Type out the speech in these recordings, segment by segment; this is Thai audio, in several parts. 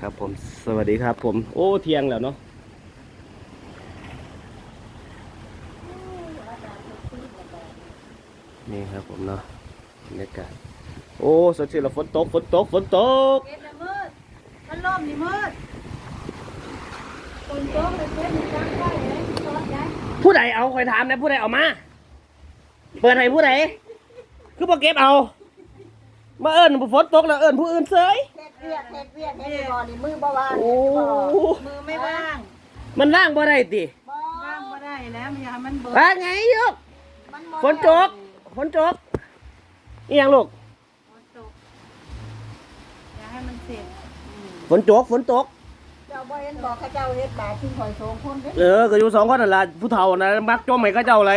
ครับผมสวัสดีครับ ผมโอ้เที่ยงแล้วเนาะนี่ครับผมเนาะบรรยากาศโอ้สดชื่นแล้วฝนตกฝนตกฝนตกเก็บแล้วมืดมันล่มนี่มืดคนโต๊ะเลยเก็บมันจังไว้เลยซอสย้ายผู้ใดเอาคอยถามนะผู้ใดเอามา เปิดให้ผู้ใดคือบ่เก็บเอา มาเอิญฝนตกแล้วเอิญผู้อื่นเซยเฮ็ดเวียกเฮ็ดเวียกเฮ็ดบ่นี่มือบ่ว่างโอ้มือไม่ว่างมันว่างบ่ได้ติบ่ว่างก็ได้แล้วมันอยากให้มันเบิดว่าไงยกมันบ่ฝนตกฝนตกอีหยังลูกฝนตกอยากให้มันเสร็จฝนตกฝนตก เจ้าบ่เห็นบอกเขาเจ้าเฮ็ดบาดที่ข่อยสองคนเด้เออก็อยู่สองคนนั่นล่ะผู้เฒ่านะมักจมให้เขาเจ้าอะไร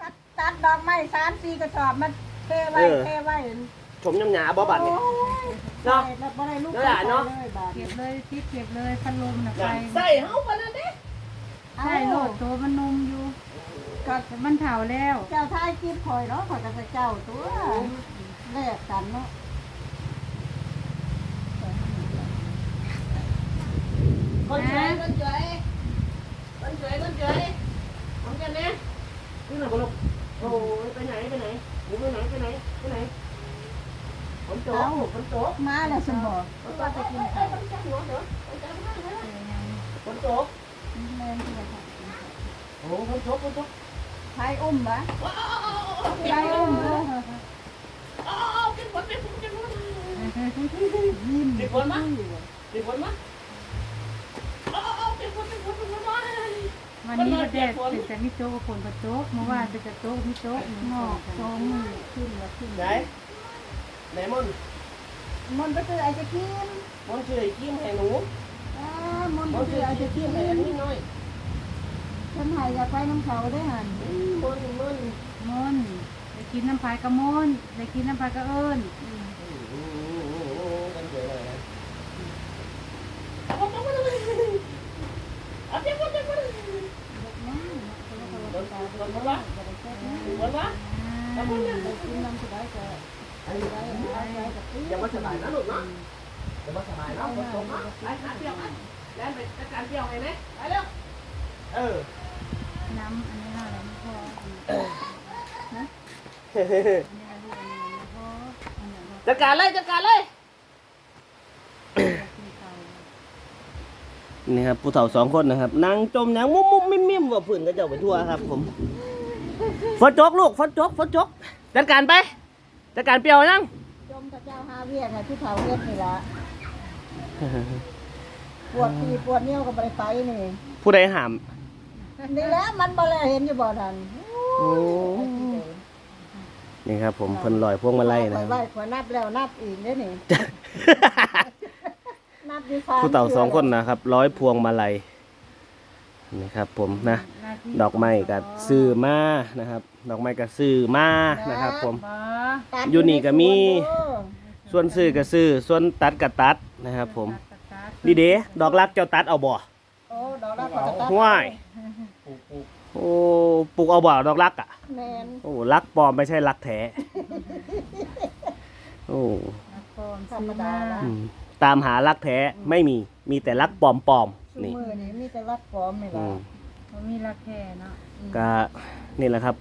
ตัดตัดดอกไม้3 4กระสอบมันเทไว้เออเทไว้ ชมยำหยาบ่บัดนี่โอ้ยเนาะ แล้วบ่ได้ลูกเนาะหลานเนาะเลยบาดเก็บเลยที่เก็บเลยพัดลมน่ะไปใส่เฮาปานนั้นเด้ใช่โลดโตมันนมอยู่ก็แต่มันเฒ่าแล้วเจ้าทายคลิปข่อยเนาะข่อยก็จะเจ้าตัวแลกกันเนาะคนสวยคนสวยคนสวยคนสวยของกันเนี่ยนี่น่ะบ่ลูกโอ้ยไปไหนไปไหนหนูไปไหนไปไหนไปไหน ฝนตกฝนตกมาแล้วซั่นบ่ฝนตกไปกินข้าวฝนตกแม่นที่ว่าค่ะโอ้ฝนตกฝนตกทายอุ้มบ่ทายอุ้มเด้อกินฝนกินฝนกินฝนยิ้มกินฝนมั้ยกินฝนมั้ยกินฝนกินฝนกินฝนวันนี้ก็แดดเป็นแต่มีโต๊ะฝนกับโต๊ะเมื่อวานเป็นแต่โต๊ะมีโต๊ะงอกสองมือขึ้นว่าขึ้นไหน ไหนมนมันก็คือไอศครีมมนชื่อไอ้กิ้มให้หนูอ่ามันมก็นคืชื่ออไอไอ้ศครีกิ้มมให้อันนี้น้อยฉันหายอยากไปน้ำเขาได้หันมนมนมนได้กินน้ำพายกระมนได้กินน้ำพายกระเอิญกันสวยเลยนะเอาเจ็บปวดเจ็บปวดปวดปวดปวดวะปวดวะกินน้ำสุดท้ายก็อันนี้ ยังไม่สบายนะลูกเนาะยังไม่สบายนะฝนตกนะไปหาเปรี้ยวนะแล้วไปจัดการเปรี้ยวไงไหมไปเร็วเออน้ำอันนี้น่าอะไรไม่พออันนี้อะไรลูกอันนี้ไม่พออันนี้จัดการเลยจัดการเลยนี่ครับผู้เฒ่าสองคนนะครับนางจมนางมุ้มมุ้มมิ่มมิ่มว่าผื่นก็เจ้าไปทั่วครับ ผมฝนตกลูกฝนตกฝนตกจัดการไปจัดการเปียวยัง มกับเจ้าหาเวียกไงที่เผาเฮ็ดนี่ละปวดปีปวดเนี้ยวก็ไปไปนี่ผู้ใดหามนี่แหละมันบ่แลเห็นอยู่บ่ทันโอ้นี่ครับ ผมเพิ่นลอยพวงมาลัยนะไปครับ ไหว้ขวนับแล้วนับอีกเด้อนี่ นับดีฟ้าผู้เต่าสองคนนะครับ ร้อยพวงมาลัยนี่ครับ ผมนะหน้าที่ดอกไม้กับซื้อมานะครับ ดอกไม้กับซื้อมานะครับ ผม บ่ตัดอยู่นี่ก็มีเด้อ ส่วนซื้อกับซื้อส่วนตัดกับตัดนะครับ ผมตัดตัดดีเด้ดอกรักเจ้าตัดเอาบ่โอ้ดอกรักก็จะตัดห่วยโอ้ปลูกเอาบ่ดอกรักอะแม่นโอ้รักปลอมไม่ใช่รักแท้โอ้ตัดปลอมธรรมดาละอืมตามหารักแท้ไม่มีมีแต่รักปลอมปลอมซุๆนี่มือนี่มีแต่รักปลอมนี่อืล่ะมมันมีราคาเนาะก็นี่แหละครับ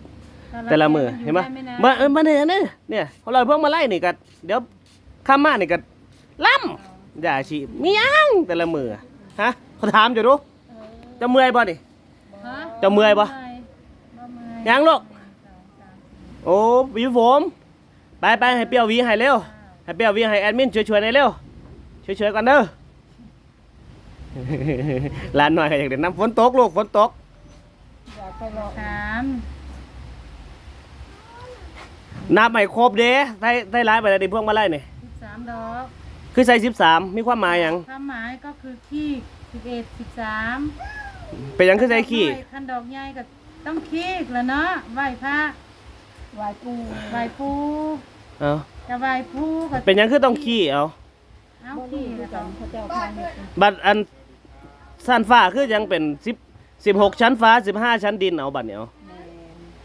ถ้าราคาแต่ละมือเห็นไหมด้ด้มาเออมาเนี่ยเนี่ยเนี่ยพอเราเพิ่งมาไล่นี่ก็เดี๋ยว ข้ามมานี่ก็ล่ำอย่าชีมียังแต่ละมือฮะเขาถามจะรู้จะเมื่อยบ่นี่ฮะจะเมื่อยปะบ่เมื่อยยังลูกสองสามสี่โอ้วีผมไปไปให้เปรี้ยววีให้เร็วให้เปรี้ยววีให้แอดมินช่วยๆหน่อยเร็วช่วยๆกันเด้อร้านหน่อยก็อยากเด่นน้ำฝนตกลูกฝนตกอยากไปรอสามนับไม่ครบเด้ได้ได้ร้ายไปแล้วดิพวกมาไล่นี่สิบสามดอกคือใส่สิบสามมีความหมายหยังความหมายก็คือขี้สิบเอ็ดสิบสามเป็นหยังคือใส่ขี้คันดอกใหญ่ก็ต้องขี้แล้วเนาะไหว้พระไหว้ปู่ไหว้ปูเอาจะไหว้ปูก็เป็นหยังคือต้องขี้เอาเอาบ่ขี้รู้แล้วกัก็นเขาเจ้าพาเฮ็ดบัตรอันสั้นฟ้าคือยังเป็นสิบสิบหกชั้นฟ้าสิบห้าชั้นดินเอาบัตรเนี่ยเอาแม่น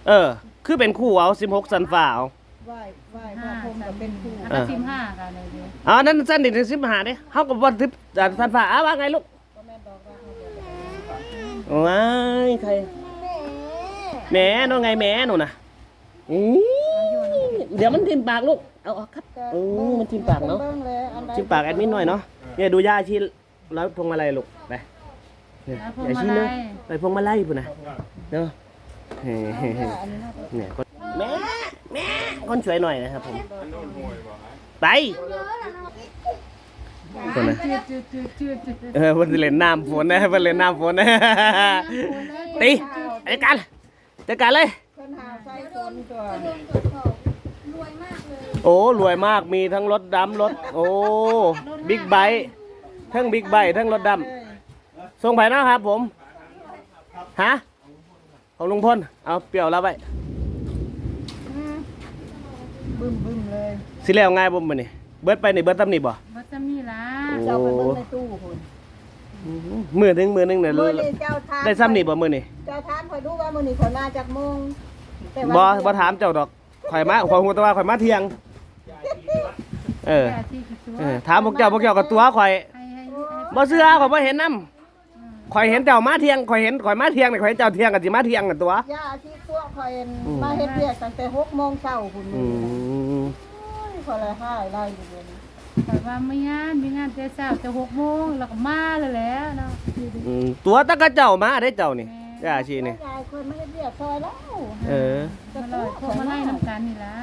เออ คือเป็นคู่เอาสิบหกชั้นฟ้าเอาแไหว้ไหว้พระพรหมก็เป็นคู่แล้วก็สิบห้ากันเลยดิอ๋อนั่นสั้นดิถึงสิบหาเด้เฮากับวันทิพย์อ่าท่านฝ่าอ้าว่าไงลูกก็แม่บอกว่าเขาบอกว้ายใครแหม่น้องไงแหม่หนูนะอื้อเดี๋ยวมันทิ่มปากลูกเอาออกครับโอ้มันทิ่มปากเนาะบิ่งเลยอันใดทิ่มปากแอดมินหน่อยเนาะเนี่ยดูย่าอาชีแล้วพวงมาลัยลูกไปเนี่ยอย่าชี้เนาะไปพวงมาลัยปุ่นนะเนาะเฮ้อันนี้น่าจะเนี่ยคนแม่ แม่คนช่วยหน่อยนะครับผม ไปคนนะเออมันเล่นน้ำฝนนะมันเล่นน้ำฝนนะตีไอ้กันจัดการเลยโอ้รวยมากมีทั้งรถดำรถโอ้บิ๊กไบค์ทั้งบิ๊กไบค์ทั้งรถดำส่งไปนะครับผมฮะของลุงพลเอาเปรี้ยวแล้วไป อืมบึ้มบึ้มเลย สิแล้วง่ายบ่มื้อนี่เบิดไปนี่เบิดตำนี่บ่วัดจำนี่ละเจ้าไปเบิ่งในตู้คุณมื้อหนึงมื้อหนึงเนี่ยมื้อนี้เจ้าทานได้ซ้ำนี่บ่มื้อนี่เจ้าทานคอยดูว่ามื้อนี้ข่อยมาจากโมงแต่ว่าบ่บ่ถามเจ้าดอกข่อยมาข่อยฮู้แต่ว่าข่อยมาเที่ยง เออแค่ที่กี่ตัวเออถามพวกเจ้าพวกเจ้าก็ตัวข่อยให้ให้ให้บ่เชื่อข่อยบ่เห็นนำข่อยเห็นเจ้ามาเที่ยงข่อยเห็นข่อยมาเที่ยงนี่ข่อยเห็นเจ้าเที่ยงก็สิมาเที่ยงกันตัว ย่าอาทิตย์ตัวข่อยอืมมาเฮ็ดเวียกตั้งแต่6โมงเช้าพุ่นอืมื้ อมข่อยเลยหายได้อยู่เดี๋ยวนี้แต่ว่าไม่งานมีงานแต่เช้าแต่หกโมงแล้วก็มาเลยแหล้วเนาะอืมตัวตะกะเจ้ามาได้เจ้านี่ย่าชีนี่ ยายคนไม่ได้เรียกซอยแล้วเออ มาลอยพวกมาไล่น้ำกันนี่ละ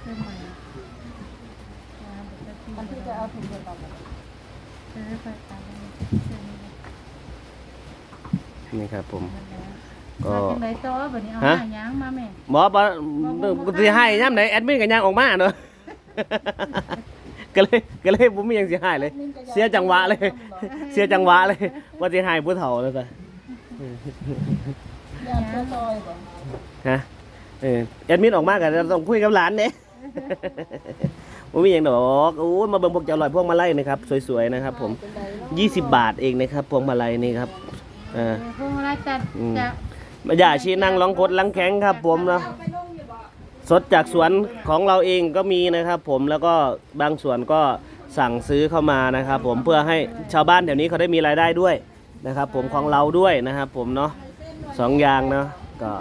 เครื่องใหม่มันที่จะเอาถุงไปต่อซื้อไปตามนี้ซื้อนี่นี่ครับผม ก็ก็จังไดต่อบัดนี้เอาฮะหาหยังมาแม่หมอบ่สิให้ย่ํไหนแอดมินก็ย่างออกมาเนาะ ก็เลยก็เลยบ่มีหยังสิให้เลย เสียจังหวะเลย เสียจังหวะเลยว่าสิให้ผู้เฒ่าแล้วซะยายซอยบ่ฮะเออแอดมินออกมาก็ต้องคุยกับหลานเด้บ่มีหยังดอกโอ้ยมาเบิ่งพวกเจ้าลอยพวกมาลัยนะครับสวยๆนะครับ ผม 20 บาทเองนะครับพวงมาลัยนี่ครับเออพวกอะไรจะอืม จะ มาอย่าชี้นั่งร้องคดลังแข็งครับผมนะสดจากสวนของเราเองก็มีนะครับ ผมแล้วก็บางส่วนก็สั่งซื้อเข้ามานะครับ ผมเพื่อให้ชาวบ้านแถวนี้เขาได้มีรายได้ด้วยนะครับ ผมของเราด้วยนะครับ ผมเนาะสองอย่างเนาะก็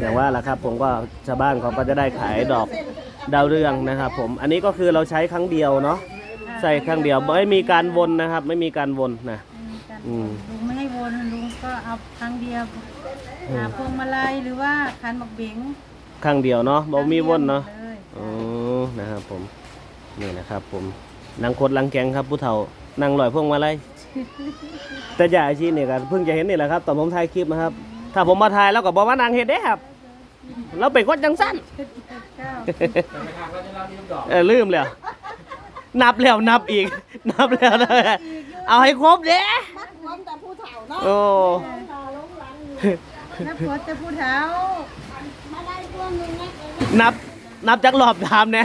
อย่างว่าละครับ ผมก็ชาวบ้านเขาก็จะได้ขายดอกดาวเรืองนะครับ ผมอันนี้ก็คือเราใช้ครั้งเดียวเนาะใส่ครั้งเดียวไม่มีการวนนะครับ ไม่มีการวนนะอืม เอาครั้งเดียวหาพวงมาลัยหรือว่าคันบักเบงครั้งเดียวเนาะบ่มีวนเนาะเลยอ๋อนะครับผมนี่นะครับ ผมนางโคตรลังแกงครับผู้เฒ่านั่งลอยพวงมาลัยแต่จ่าอาชีพเนี่ยก็เพิ่งจะเห็นนี่แหละครับตอนผมถ่ายคลิปนะครับ ถ้าผมมาถ่ายแล้วก็บอกว่านางเฮ็ดเด้ครับ เราเป็นคนจังสั้นเก้าเออลืมแล้ว นับแล้วนับอีก นับแล้วนะเอาให้ครบเด้ ฒ่าเนาะโอ้นับหัวแต่ผู้เท้ามาได้พวงนึงนะนับนับจากรอบถามแน่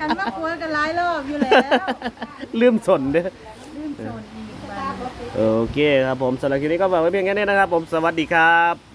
คันว่าหัวกันหลายรอบอยู่แล้วลืมสนเด้อลืมโซนอีกบ้าง โอเคครับผมสำหรับคลิปนี้ก็ฝากไว้เพียงแค่นี้นะครับผมสวัสดีครับ